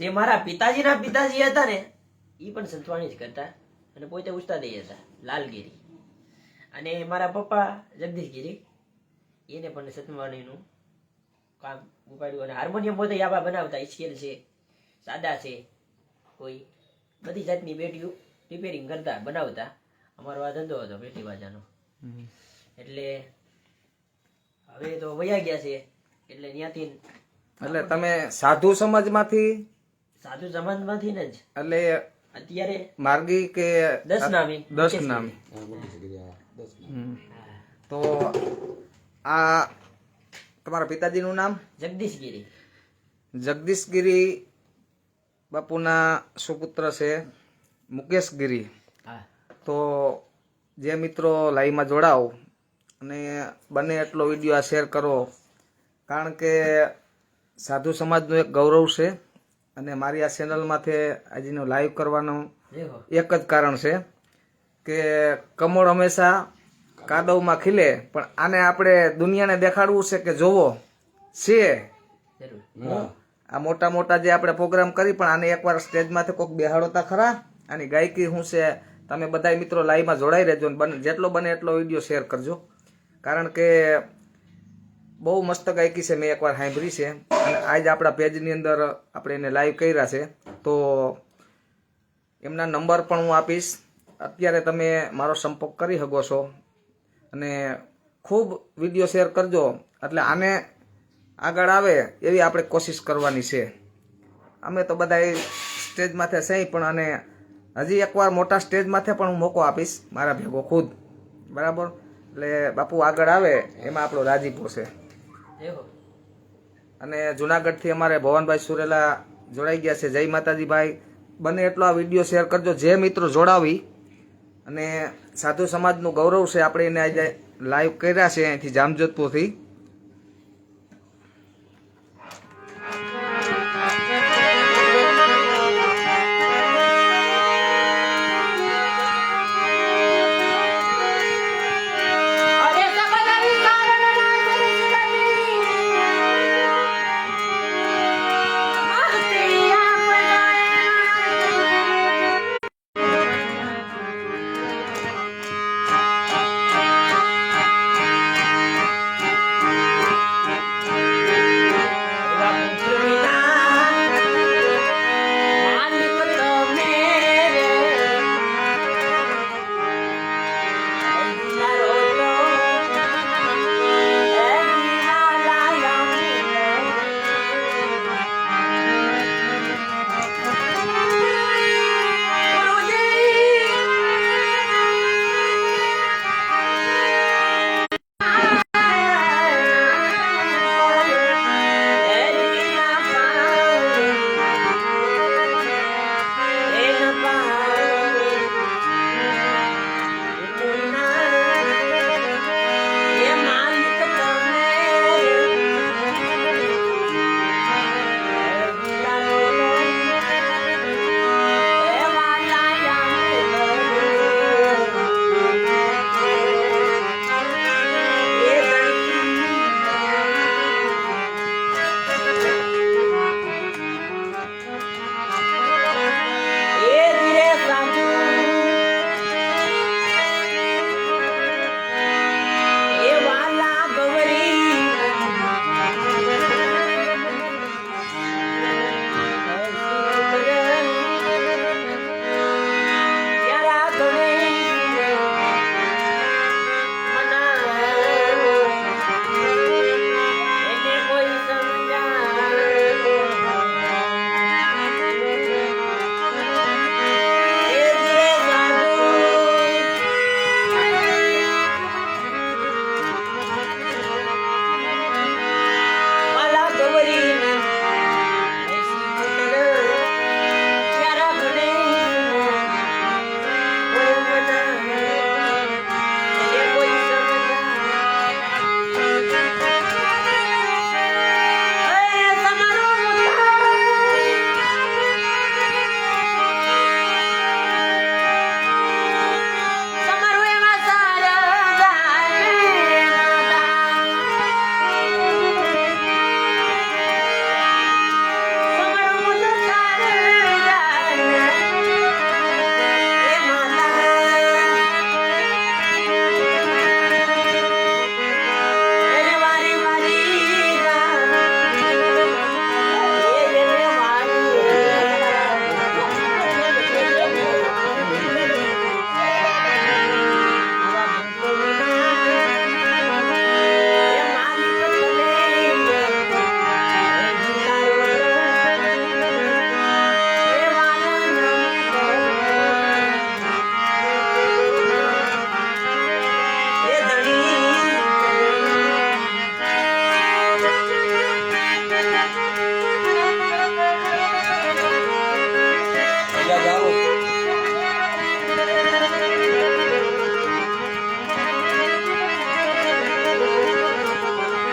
જે મારા પિતાજીના પિતાજી હતા ને એ પણ સંતવાણી જ કરતા. અને પોતે ઉસ્તાદી હતા લાલગીરી. અને મારા પપ્પા જગદીશગીરી. એને પણ સતવાણીનું કામ ઉપાડ્યું અને હાર્મોનિયમ પોતે યાબા બનાવતા સ્કેલ છે સાદા છે કોઈ બધી જાતની બેટીઓ રિપેરિંગ કરતા બનાવતા. અમારો આ ધંધો હતો પેટી બાજાનો એટલે હવે તો વયા ગયા છે એટલે ત્યાંથી એટલે તમે સાધુ સમાજમાંથી સાધુ સમાજમાંથી ને જ. એટલે અત્યારે માર્ગી કે દસ નામી. દસ નામી. તો આ તમારા પિતાજીનું નામ? જગદીશગીરી. જગદીશગીરી બાપુના સુપુત્ર છે મુકેશગીરી. તો જે મિત્રો લાઈવમાં જોડાઓ અને બને એટલો વીડિયો આ શેર કરો. કારણ કે સાધુ સમાજનું એક ગૌરવ છે. અને મારી આ ચેનલમાંથી આજનો લાઈવ કરવાનું એક જ કારણ છે કે કમળ હંમેશા કાદવમાં ખીલે પણ આને આપણે દુનિયાને દેખાડવું છે કે જોવો છે? આ મોટા મોટા જે આપણે પ્રોગ્રામ કરી પણ આને એકવાર સ્ટેજમાંથી કોઈક બેહાડોતા ખરા? આની ગાયકી શું છે? તમે બધા મિત્રો લાઈવમાં જોડાઈ રહેજો બને જેટલો બને એટલો વીડિયો શેર કરજો. કારણ કે બહુ મસ્ત ગાયકી છે, મેં એકવાર સાંભળી છે. અને આજ આપણા પેજની અંદર આપણે એને લાઈવ કર્યા છે. તો એમના નંબર પણ હું આપીશ. અત્યારે તમે મારો સંપર્ક કરી શકો છો. અને ખૂબ વીડિયો શેર કરજો. એટલે આને આગળ આવે એવી આપણે કોશિશ કરવાની છે. અમે તો બધા સ્ટેજ સહી પણ અને હજી એકવાર મોટા સ્ટેજ માથે પણ હું મોકો આપીશ, મારા ભેગો ખુદ. બરાબર? એટલે બાપુ આગળ આવે, એમાં આપણો રાજીપો છે. અને જુનાગઢથી અમારે ભવનભાઈ સુરેલા જોડાઈ ગયા છે. જય માતાજી ભાઈ બને એટલો આ વીડિયો શેર કરજો. જે મિત્રો જોડાવી અને સાધુ સમાજનું ગૌરવ છે, આપણે એને આજે લાઈવ કર્યા છે અહીંથી જામજોધપુરથી.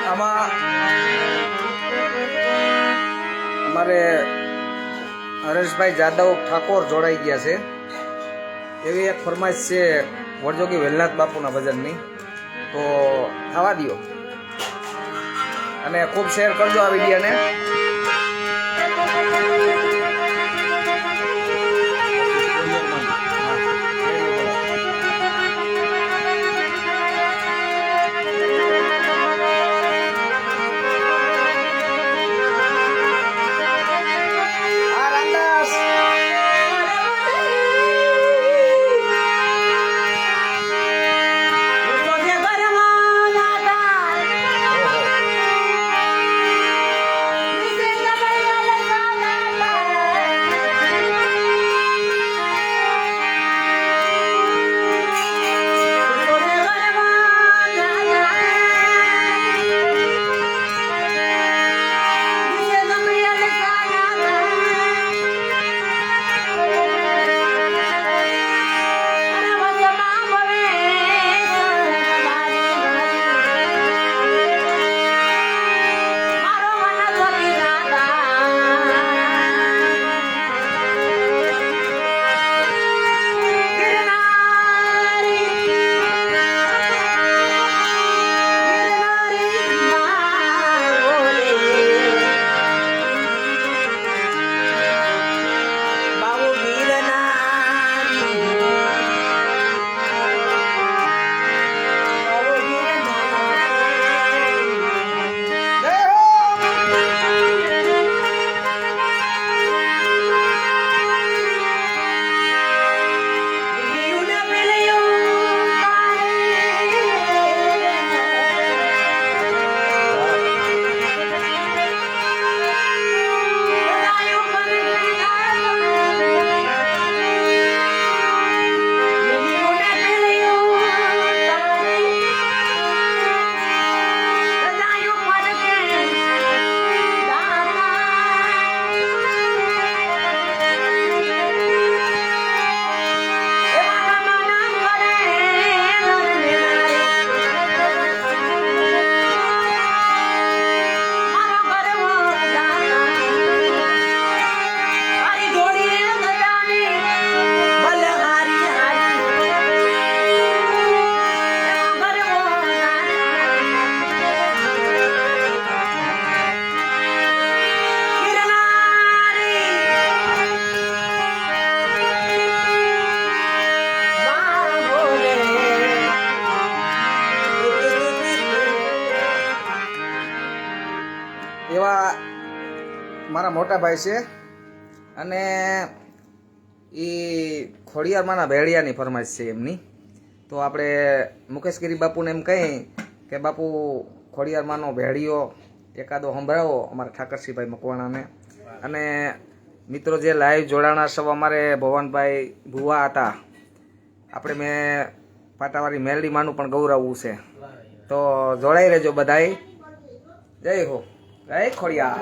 આમાં અમારે હરેશભાઈ જાદવ ઠાકોર જોડાઈ ગયા છે. એવી એક ફરમાઈશ છે, વડજોગી વેલનાથ બાપુના ભજનની. તો થવા દો અને ખૂબ શેર કરજો આ વિડીયોને. મોટા ભાઈ છે. અને એ ખોડિયારમાંના ભેળિયાની ફરમાઈશ છે એમની. તો આપણે મુકેશગીરી બાપુને એમ કહી કે, બાપુ, ખોડિયારમાંનો ભેળિયો એકાદો સંભળાવો અમારા ઠાકરસિંહભાઈ મકવાણાને. અને મિત્રો, જે લાઈવ જોડાણા સૌ અમારે ભવનભાઈ ભુવા હતા, આપણે મેં પાટાવાળી મેલડી માનું પણ ગૌરવવું છે. તો જોડાઈ રહેજો બધાય. જય હો. જય ખોડિયા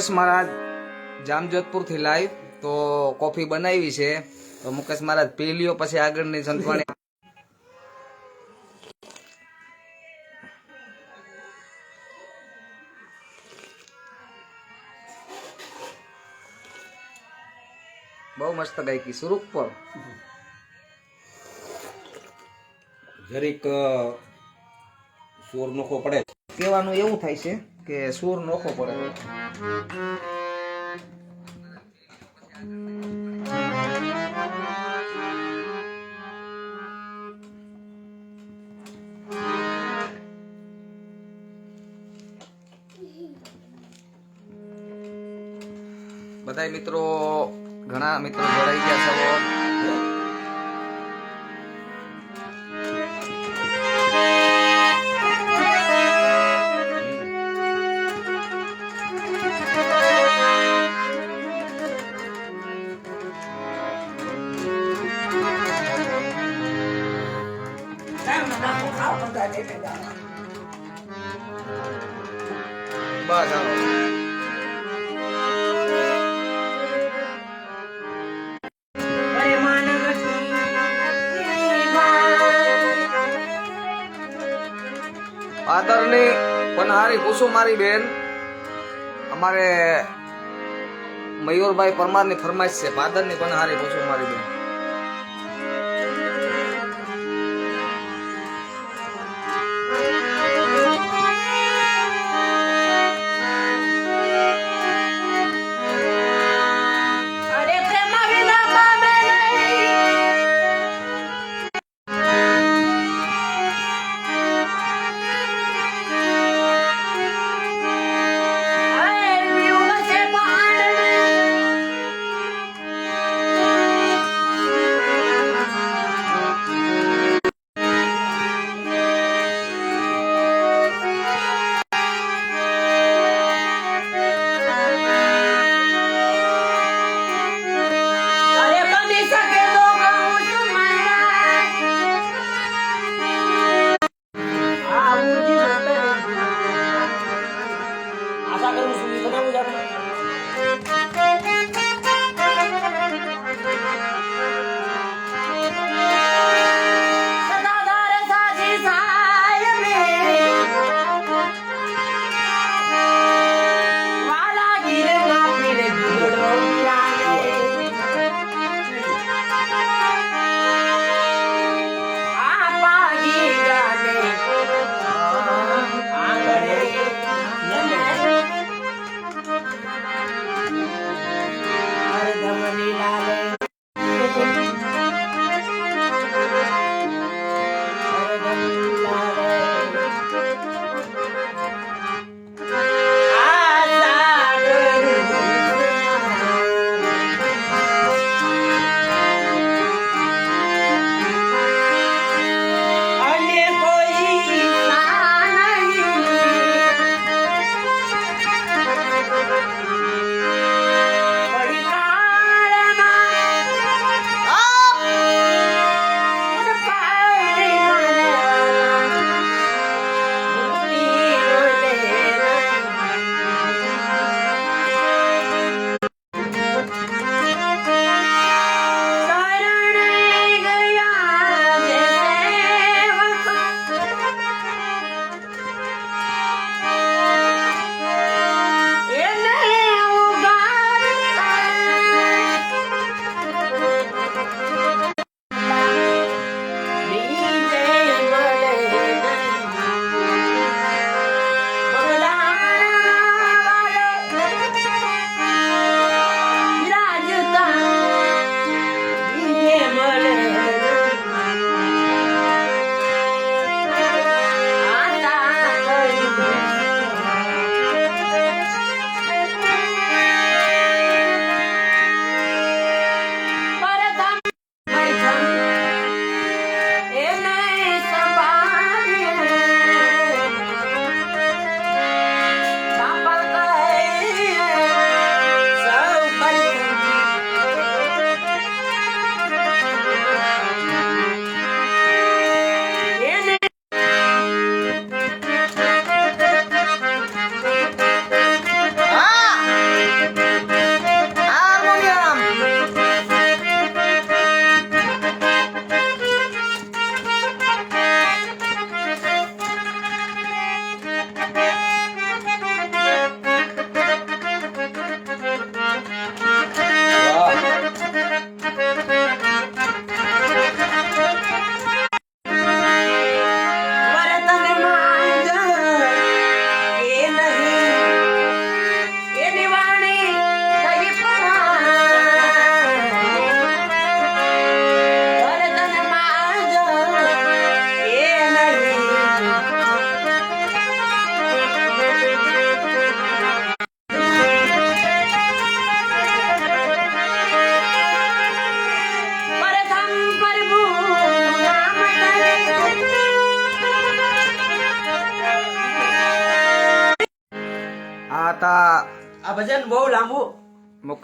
મુકેશ મહારાજ જામજોધપુરથી લાઈવ તો કોફી બનાવી છે. તો મુકેશ મહારાજ પી લ્યો પછી આગળની સંતવાણી. બહુ મસ્ત ગાયકી સુરૂપ પર? જરીક સોર નોખો પડે. કહેવાનું એવું થાય છે કે સૂર નોખો પડે બધાય મિત્રો ઘણા મિત્રો જોડાઈ ગયા છો. બસ, હાલો. અરે માનવ આદરની પનહારી કુસુમારી બેન. અમારે મયુરભાઈ પરમારની ફરમાઈશ છે. પાદરની પનહારી કુસુમારી બેન.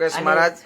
આ ભજન